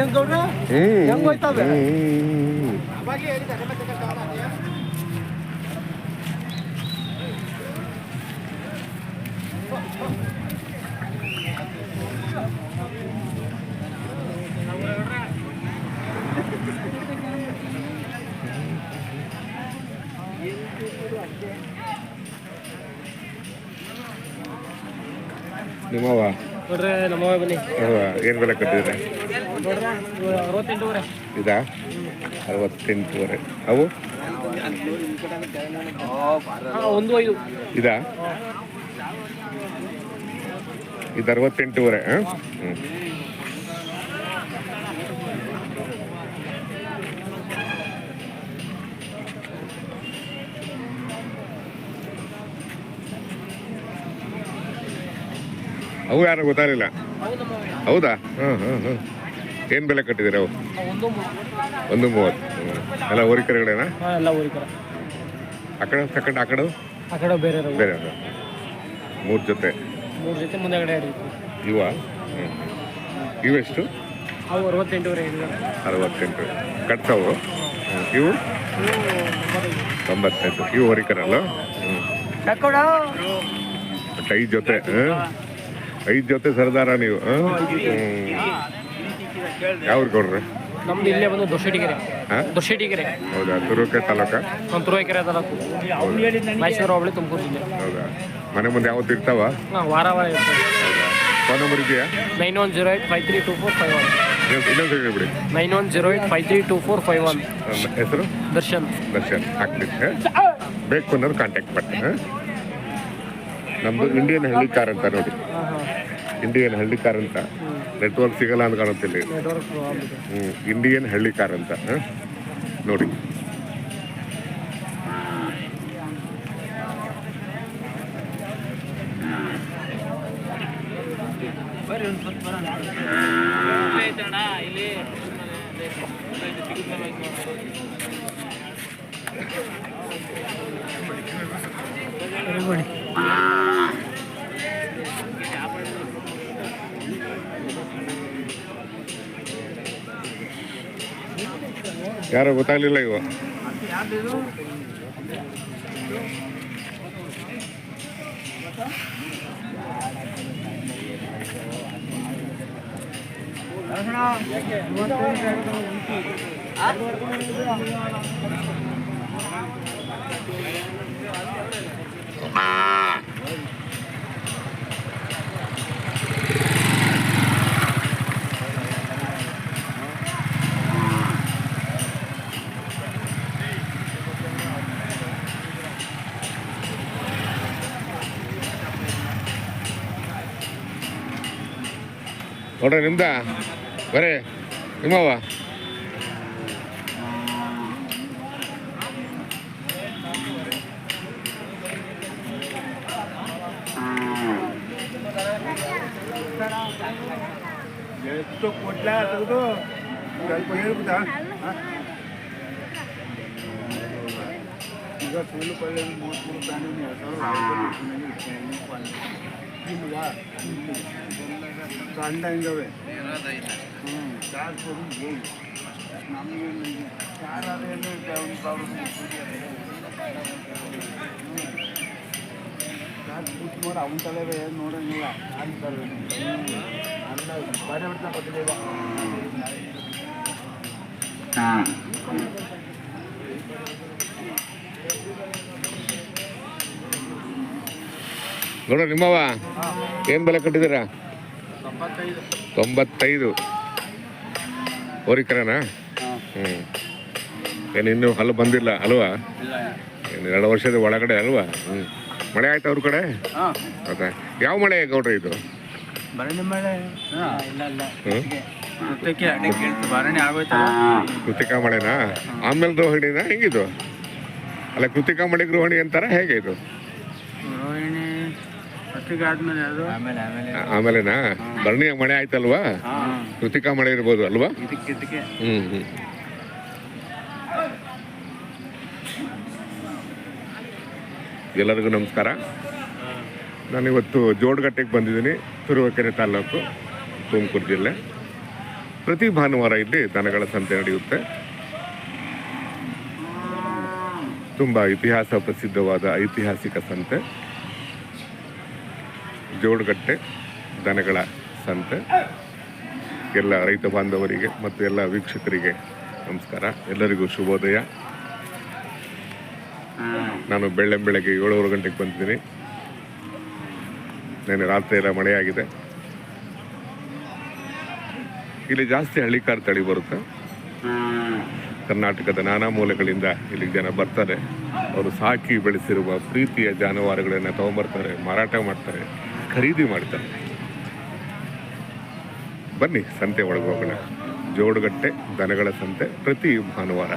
ಏನ್ ಗೌಡ್ರ ಹೆಂಗ್ ಹೋಯ್ತವೆ? ನಿಮ್ಮವ ನೋಡ್ರಿ ನಮ್ಮ ಬನ್ನಿ ಅಲ್ವಾ ಏನು ಬೆಲೆ ಕಟ್ಟಿದ್ರೆ ನೋಡ್ರ ಅರವತ್ತೆಂಟೂವರೆ ಇದಾ? ಅರವತ್ತೆಂಟುವರೆ. ಅವು? ಒಂದು ಐದು ಇದಾ? ಇದು ಅರವತ್ತೆಂಟೂವರೆ, ಹಾಂ? ಹ್ಞೂ ಅವು ಯಾರು ಗೊತ್ತಾಗಲಿಲ್ಲ? ಹೌದಾ? ಹಾಂ ಹಾಂ ಹಾಂ ಏನು ಬೆಲೆ ಕಟ್ಟಿದಿರಾ ಅವು? ಒಂದು ಮೂವತ್ತು. ಎಲ್ಲ ಹೋರಿಕೆರೆಗಳೇನಾ ಹಾಂ ಎಲ್ಲ ಊರಿಕರ ಆ ಕಡೆ ಸೆಕೆಂಡ್ ಆ ಕಡೆ? ಆ ಕಡೆ ಬೇರೆ. ಬೇರೆ ಮೂರು ಜೊತೆ. ಮೂರು ಜೊತೆ ಮುಂದೆಗಡೆ ಇರುತ್ತೆ ಇವ? ಇವೆಷ್ಟು ಅವು ಅರವತ್ತೆಂಟೂವರೆ ಅರವತ್ತೆಂಟು. ಕಟ್ಸವು ಇವು? ತೊಂಬತ್ತೆಂಟು ಇವು ಹೊರಿಕರಲ್ಲ ಐದು ಜೊತೆ ಐದು ಜೊತೆ ಸರ್ದಾರ ನೀವು ಹ್ಞೂ ಯಾವ್ರು ಗೌಡ್ರೆ? ನಮ್ದು ಇಲ್ಲೇ ಬಂದು ದೊಡ್ಡಟಿಗೆರೆ ಹಾಂ? ದೊಡ್ಡಟಿಗೆರೆ ಹೌದಾ? ತುರುಕೆ ತಾಲೂಕ? ನಮ್ಮ ತುರುವೇಕೆರೆ ತಾಲೂಕು. ಮೈಸೂರು ಹೋಬಳಿ ತುಮಕೂರು ಜಿಲ್ಲೆ. ಹೌದಾ? ಮನೆ ಮುಂದೆ ಯಾವತ್ತು ಇರ್ತಾವ? ಹಾಂ ವಾರ ವಾರ ಇರ್ತದೆ ಫೋನ್ ನಂಬರ್ ಇದೆಯಾ? Nine one zero eight five three two four five one. ಇನ್ನೊಂದು nine one zero eight five three two four five one. ಹೆಸರು? ದರ್ಶನ್. ದರ್ಶನ್. ಹಾಕ್ತೀನಿ ಬೇಕು ಅನ್ನೋರು ಕಾಂಟ್ಯಾಕ್ಟ್ ಮಾಡ್ತೀನಿ ಹಾಂ? ನಮ್ಮದು ಇಂಡಿಯನ್ ಹಳ್ಳಿ ಕಾರ್ ಅಂತ ನೋಡಿ. ಇಂಡಿಯನ್ ಹಳ್ಳಿ ಕಾರ್ ಅಂತ. ನೆಟ್ವರ್ಕ್ ಸಿಗಲ್ಲ ಅಂತ ಕಾಣುತ್ತೆ ಹ್ಞೂ ಇಂಡಿಯನ್ ಹಳ್ಳಿ ಕಾರ್ ಅಂತ ನೋಡಿ. ನೋಡಿ ಯಾರೋ ಗೊತ್ತಾಗಲಿಲ್ಲ ಇವ ನೋಡ್ರಿ ನಿಮ್ದ ಬರೇ ನಿಮ್ಮವ ಎಷ್ಟು ಕೊಡ್ಲಾ ತೆಗೆದು ಸ್ವಲ್ಪ ಹೇಳ್ಬಿಟ್ಟಾ ಈಗ ಸುಳ್ಳು ಕೊಳ್ಳೆ ಮೂವತ್ಮೂರು ಪ್ರಾಣಿ ಇಲ್ವಾ ಕಂಡ ಹಿಂಗವೆ ಹ್ಞೂ ಚಾರ್ ಕೊಡು ನಮಗೆ ಯಾರೇನು ಒಂದು ಸಾವಿರ ಚಾರ್ಜ್ ಬಿಟ್ಟು ನೋಡಿ ಅವನ ತಲೆ ನೋಡಂಗಿಲ್ಲ ಅಂತಾರೆ ಅಲ್ಲ ಬಾರಿ ಬಿಡ್ತಾ ಗೊತ್ತಿಲ್ಲ ನೋಡ್ರಿ ನಿಮ್ಮವ ಏನು ಬೆಲೆ ಕಟ್ಟಿದ್ದೀರಾ ತೊಂಬತ್ತೈದು. ಹೋರಿಕರನಾ ಹ್ಞೂ ಏನು ಇನ್ನೂ ಹಲ್ಲು ಬಂದಿಲ್ಲ ಅಲ್ವಾ ಇಲ್ಲ ಎರಡು ವರ್ಷದ ಒಳಗಡೆ ಅಲ್ವಾ ಹ್ಞೂ ಮಳೆ ಆಯ್ತು ಅವ್ರ ಕಡೆ? ಹಾಂ. ಹೌದಾ? ಯಾವ ಮಳೆ ಗೌಡ್ರ ಇದು? ಕೃತಿಕಾ ಮಳೆನಾ? ಆಮೇಲೆ ರೋಹಿಣಿನಾ? ಹೆಂಗಿದು? ಅಲ್ಲ ಕೃತಿಕಾ ಮಳೆ ಗೃಹಿಣಿ ಅಂತಾರ? ಹೇಗೆ ಇದು? ಆಮೇಲೆನಾ? ಭರಣಿಯ ಮಳೆ ಆಯ್ತಲ್ವಾ? ಕೃತಿಕಾ ಮಳೆ ಇರ್ಬೋದು ಅಲ್ವಾ? ಹ್ಮ್ ಹ್ಮ್. ಎಲ್ಲರಿಗೂ ನಮಸ್ಕಾರ. ನಾನಿವತ್ತು ಜೋಡ್ಗಟ್ಟೆಗೆ ಬಂದಿದ್ದೀನಿ ತುರುವೇಕೆರೆ ತಾಲೂಕು ತುಮಕೂರು ಜಿಲ್ಲೆ. ಪ್ರತಿ ಭಾನುವಾರ ಇಲ್ಲಿ ದನಗಳ ಸಂತೆ ನಡೆಯುತ್ತೆ. ತುಂಬ ಇತಿಹಾಸ ಪ್ರಸಿದ್ಧವಾದ ಐತಿಹಾಸಿಕ ಸಂತೆ. ಜೋಡ್ಗಟ್ಟೆ ದನಗಳ ಸಂತೆ. ಎಲ್ಲ ರೈತ ಬಾಂಧವರಿಗೆ ಮತ್ತು ಎಲ್ಲ ವೀಕ್ಷಕರಿಗೆ ನಮಸ್ಕಾರ. ಎಲ್ಲರಿಗೂ ಶುಭೋದಯ. ನಾನು ಬೆಳ್ಳೆ ಬೆಳಗ್ಗೆ ಏಳುವರೆ ಗಂಟೆಗೆ ಬಂದಿದ್ದೀನಿ. ನೆನ್ನೆ ರಾತ್ರಿ ಎಲ್ಲ ಮಳೆಯಾಗಿದೆ. ಇಲ್ಲಿ ಜಾಸ್ತಿ ಹಳ್ಳಿಕಾರ್ ತಳಿ ಬರುತ್ತೆ. ಕರ್ನಾಟಕದ ನಾನಾ ಮೂಲೆಗಳಿಂದ ಇಲ್ಲಿಗೆ ಜನ ಬರ್ತಾರೆ. ಅವರು ಸಾಕಿ ಬೆಳೆಸಿರುವ ಪ್ರೀತಿಯ ಜಾನುವಾರುಗಳನ್ನು ತಗೊಂಬರ್ತಾರೆ, ಮಾರಾಟ ಮಾಡ್ತಾರೆ, ಖರೀದಿ ಮಾಡ್ತಾರೆ. ಬನ್ನಿ ಸಂತೆ ಒಳಗೆ ಹೋಗೋಣ. ಜೋಡುಗಟ್ಟೆ ದನಗಳ ಸಂತೆ ಪ್ರತಿ ಭಾನುವಾರ.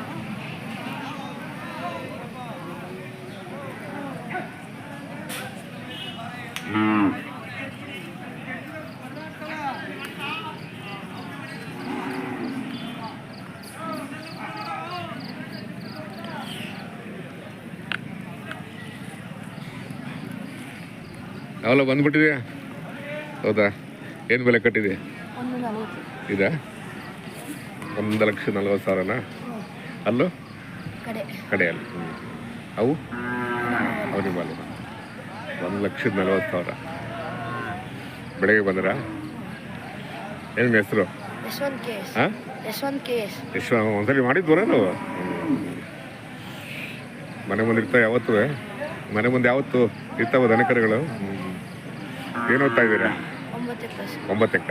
ಅವೆಲ್ಲ ಬಂದ್ಬಿಟ್ಟಿದೆಯಾ? ಹೌದಾ? ಏನು ಬೆಲೆ ಕಟ್ಟಿದೆ ಒಂದು ನಲವತ್ತು ಇದಾ? ಒಂದು ಲಕ್ಷ ನಲ್ವತ್ತು ಸಾವಿರನಾ? ಅಲ್ಲೋ? ಕಡೆ. ಕಡೆಯಲ್ಲಿ. ಅವು? ಅವನಿ ನಿಮ್ಮಲ್ಲ. ಒಂದು ಲಕ್ಷದ ನಲ್ವತ್ತು ಸಾವಿರ. ಬೆಳಗ್ಗೆ ಬಂದ್ರಾ? ಏನು ಹೆಸರು? ಹಾಂ ಯಶವಂತ್ ಒಂದ್ಸಲಿ ಮಾಡಿದ್ವರ ನಾವು ಮನೆ ಮುಂದೆ ಇರ್ತಾವೆ ಯಾವತ್ತು ಮನೆ ಮುಂದೆ ಯಾವತ್ತು ಇರ್ತಾವ ದನಕರುಗಳು? ಏನು ಓದ್ತಾ ಇದ್ದೀರಾ? ಒಂಬತ್ತಕ್ಕ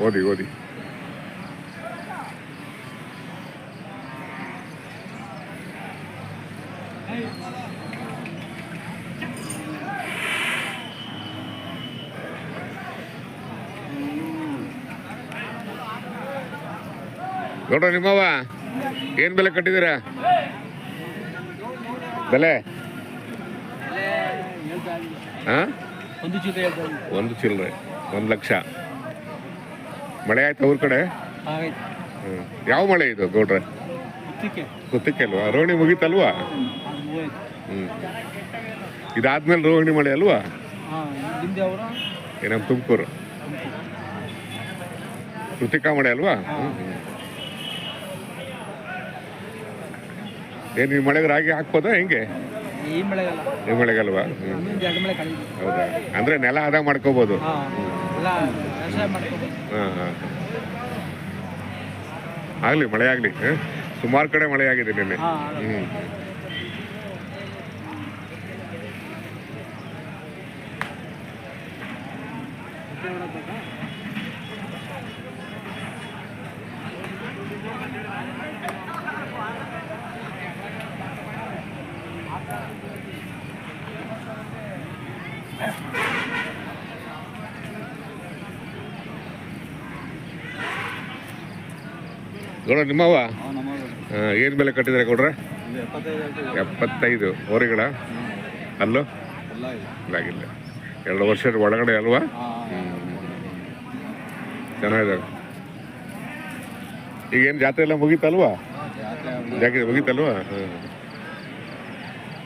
ಓದಿ ಓದಿ ನೋಡ್ರ ನಿಮ್ಮವ್ವ ಏನ್ ಬೆಲೆ ಕಟ್ಟಿದ್ದೀರಾ ಬೆಲೆ ಹಾ ಒಂದು ಜೊತೆ ಒಂದು ಚಿಲ್ಲರೆ ಒಂದು ಲಕ್ಷ ಮಳೆ ಆಯ್ತಾ ಊರ್ ಕಡೆ? ಹ್ಮ್. ಯಾವ ಮಳೆ ಇದು ಗೌಡ್ರೆ? ಗೊತ್ತಿಕ್ಕೆ ಅಲ್ವಾ ರೋಹಿಣಿ ಮುಗೀತಲ್ವಾ? ಹ್ಮ್. ಇದಾದ್ಮೇಲೆ ರೋಹಿಣಿ ಮಳೆ ಅಲ್ವಾ? ನಮ್ಮ ತುಮಕೂರು. ಕೃತಿಕಾ ಮಳೆ ಅಲ್ವಾ? ಹ್ಮ್. ಏನ್ ಈ ಮಳೆಗೆ ರಾಗಿ ಹಾಕ್ಬೋದಾ ಹೆಂಗೆ? ಈ ಮಳೆಗಲ್ಲ. ಈ ಮಳೆಗಲ್ವಾ ಹ್ಮ್. ಮುಂದೆ ಎರಡು ಮಳೆ ಕಳೆದ ಹೌದಾ? ಅಂದ್ರೆ ನೆಲ ಹದ ಮಾಡ್ಕೋಬಹುದು ಎಲ್ಲ ಹಾಂ ಹಾಂ. ಆಗಲಿ ಮಳೆ ಆಗಲಿ ಸುಮಾರು ಕಡೆ ಮಳೆ ಆಗಿದೆ ನಿನ್ನೆ. ಹಾಂ ಗೌಡ ನಿಮ್ಮವ ಹಾಂ ಏನು ಬೆಲೆ ಕಟ್ಟಿದ್ರೆ ಗೌಡ್ರೆ? ಎಪ್ಪತ್ತೈದು ಹೋರಿಗಳ ಅಲ್ಲೋ? ಇಲ್ಲ ಎರಡು ವರ್ಷದ ಒಳಗಡೆ ಅಲ್ವಾ? ಚೆನ್ನಾಗಿದ್ದಾರೆ. ಈಗೇನು ಜಾತ್ರೆ ಎಲ್ಲ ಮುಗೀತಲ್ವಾ? ಜಾತ್ರೆ ಮುಗೀತಲ್ವಾ.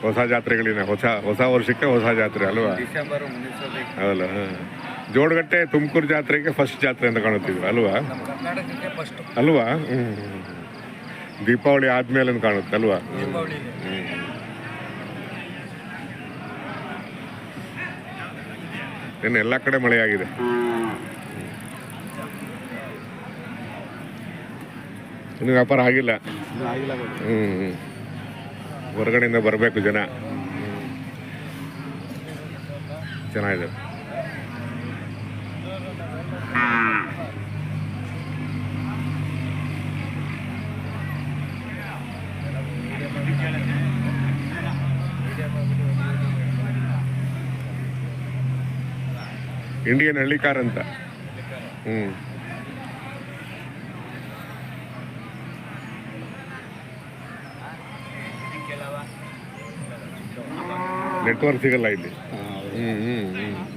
ಹೊಸ ಜಾತ್ರೆಗಳಿನ ಹೊಸ ಹೊಸ ವರ್ಷಕ್ಕೆ ಹೊಸ ಜಾತ್ರೆ ಅಲ್ವಾ? ಹೌದಲ್ಲ ಹಾಂ ಜೋಡಗಟ್ಟೆ ತುಮಕೂರು ಜಾತ್ರೆಗೆ ಫಸ್ಟ್ ಜಾತ್ರೆ ಅಂತ ಕಾಣುತ್ತಿದ್ವಿ, ಅಲ್ವಾ? ಅಲ್ವಾ. ದೀಪಾವಳಿ ಆದ್ಮೇಲೆ ಕಾಣುತ್ತೆ, ಅಲ್ವಾ? ಇನ್ನು ಎಲ್ಲ ಕಡೆ ಮಳೆಯಾಗಿದೆ. ಇನ್ನು ವ್ಯಾಪಾರ ಆಗಿಲ್ಲ. ಹ್ಮ್. ಹೊರಗಡೆಯಿಂದ ಬರಬೇಕು ಜನ. ಚೆನ್ನಾಗಿದೆ. ಇಂಡಿಯನ್ ಹಳ್ಳಿಕಾರ್ ಅಂತ. ಹ್ಮ್. ನೆಟ್ವರ್ಕ್ ಸಿಗಲ್ಲ ಇಲ್ಲಿ. ಹ್ಮ್ ಹ್ಮ್ ಹ್ಞೂ